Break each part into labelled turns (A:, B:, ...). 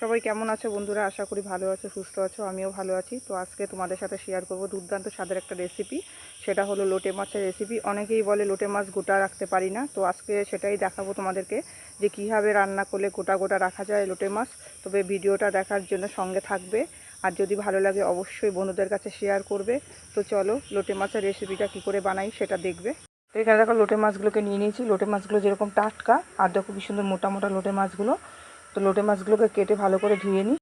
A: সবাই কেমন আছো বন্ধুরা? আশা করি ভালো আছো, সুস্থ আছো, আমিও ভালো আছি। তো আজকে তোমাদের সাথে শেয়ার করব দুর্দান্ত স্বাদের একটা রেসিপি সেটা হলো লোটে মাছের রেসিপি অনেকেই বলে লোটে মাছ গোটা রাখতে পারি না। তো আজকে সেটাই দেখাবো তোমাদেরকে যে কীভাবে রান্না করলে গোটা গোটা রাখা যায় লোটে মাছ। তবে ভিডিওটা দেখার জন্য সঙ্গে থাকবে। আর যদি ভালো লাগে অবশ্যই বন্ধুদের কাছে শেয়ার করবে। তো চলো লোটে মাছের রেসিপিটা কী করে বানাই সেটা দেখবে। তো এখানে দেখো লোটে মাছগুলোকে নিয়ে নিয়েছি। লোটে মাছগুলো যেরকম টাটকা, আর দেখো কি সুন্দর মোটা মোটা লোটে মাছগুলো। তো লোটে মাছগুলোকে কেটে ভালো করে ধুয়ে নিই।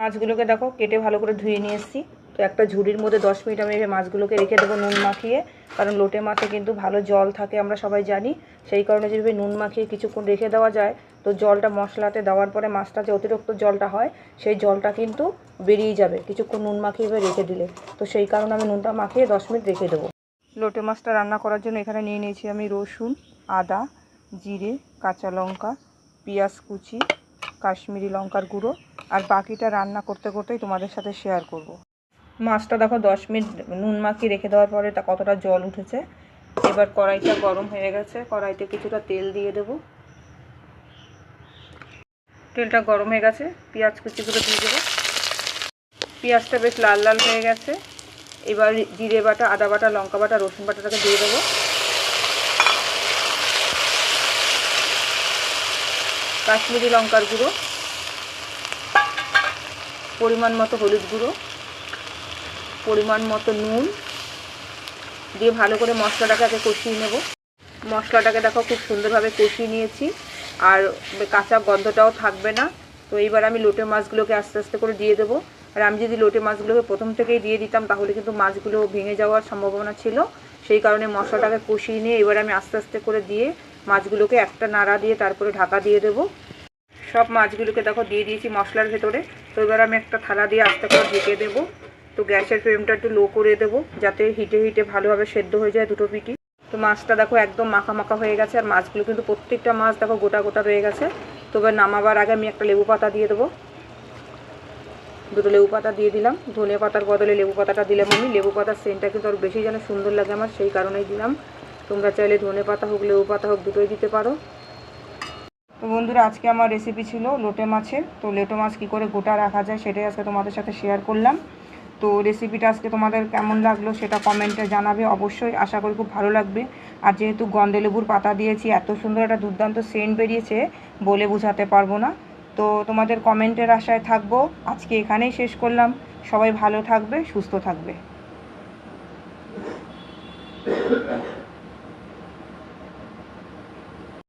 A: মাছগুলোকে দেখো কেটে ভালো করে ধুয়ে নিয়ে এসেছি। তো একটা ঝুড়ির মধ্যে দশ মিনিট আমি মাছগুলোকে রেখে দেবো নুন মাখিয়ে। কারণ লোটে মাছে কিন্তু ভালো জল থাকে, আমরা সবাই জানি। সেই কারণে যদি নুন মাখিয়ে কিছুক্ষণ রেখে দেওয়া যায়, তো জলটা মশলাতে দেওয়ার পরে মাছটা যে অতিরিক্ত জলটা হয়, সেই জলটা কিন্তু বেরিয়ে যাবে। কিছুক্ষণ নুন মাখিয়ে রেখে দিলে। তো সেই কারণে আমি নুনটা মাখিয়ে দশ মিনিট রেখে দেবো। লোটে মাছটা রান্না করার জন্য এখানে নিয়ে নিয়েছি আমি রসুন, আদা, জিরে, কাঁচা লঙ্কা, পেঁয়াজ কুচি কাশ্মীরি লঙ্কার গুঁড়ো আর বাকিটা রান্না করতে করতেই তোমাদের সাথে শেয়ার করব। মাছটা দেখো দশ মিনিট নুন মাখিয়ে রেখে দেওয়ার পরে তা কতটা জল উঠেছে। এবার কড়াইটা গরম হয়ে গেছে, কড়াইতে কিছুটা তেল দিয়ে দেবো। তেলটা গরম হয়ে গেছে, পেঁয়াজ কুচিগুলো দিয়ে দেবো। পেঁয়াজটা বেশ লাল লাল হয়ে গেছে। এবার জিরে বাটা, আদা বাটা, লঙ্কা বাটা, রসুন বাটাটাকে দিয়ে দেবো। কাশ্মীরি লঙ্কার গুঁড়ো, পরিমাণ মতো হলুদ গুঁড়ো, পরিমাণ মতো নুন, দিয়ে ভালো করে মশলাটাকে কষিয়ে নেব। মশলাটাকে দেখো খুব সুন্দরভাবে কষিয়ে নিয়েছি, আর কাঁচা গন্ধটাও থাকবে না। তো এইবার আমি লোটে মাছগুলোকে আস্তে আস্তে করে দিয়ে দেবো। আর আমি যদি লোটে মাছগুলোকে প্রথম থেকেই দিয়ে দিতাম, তাহলে কিন্তু মাছগুলো ভেঙে যাওয়ার সম্ভাবনা ছিল। সেই কারণে মশলাটাকে কষিয়ে নিয়ে এবার আমি আস্তে আস্তে করে দিয়ে মাছগুলোকে একটা নাড়া দিয়ে তারপরে ঢাকা দিয়ে দেবো। সব মাছগুলোকে দেখো দিয়ে দিয়েছি মশলার ভেতরে। তো এবার আমি একটা থালা দিয়ে আস্তে করে ঢেকে দেবো। তো গ্যাসের ফ্লেমটা একটু লো করে দেবো যাতে হিটে হিটে ভালোভাবে সেদ্ধ হয়ে যায় দুটো পিটি তো মাছটা দেখো একদম মাখা মাখা হয়ে গেছে আর মাছগুলো কিন্তু প্রত্যেকটা মাছ দেখো গোটা গোটা রয়ে গেছে। তো এবার নামাবার আগে আমি একটা লেবু পাতা দিয়ে দেবো। দুটো লেবু পাতা দিয়ে দিলাম। ধনে পাতার বদলে লেবু পাতাটা দিলাম আমি। লেবু পাতার সেন্টটা কিন্তু আরও বেশি যেন সুন্দর লাগে আমার, সেই কারণেই দিলাম। তোমরা চাইলে ধনে পাতা হোক, লেবু পাতা হোক, দুটোই দিতে পারো। তো বন্ধুরা, আজকে আমার রেসিপি ছিল লোটে মাছের। তো লোটে মাছ কী করে গোটা রাখা যায় সেটাই আজকে তোমাদের সাথে শেয়ার করলাম। তো রেসিপিটা আজকে তোমাদের কেমন লাগল সেটা কমেন্টে জানাবে অবশ্যই। আশা করি খুব ভালো লাগবে। আর যেহেতু গন্ধে লেবুর পাতা দিয়েছি, এত সুন্দর একটা দুর্দান্ত সেন্ট বেরিয়েছে বলে বোঝাতে পারব না। তো তোমাদের কমেন্টের আশায় থাকব। আজকে এখানেই শেষ করলাম। সবাই ভালো থাকবে, সুস্থ থাকবে।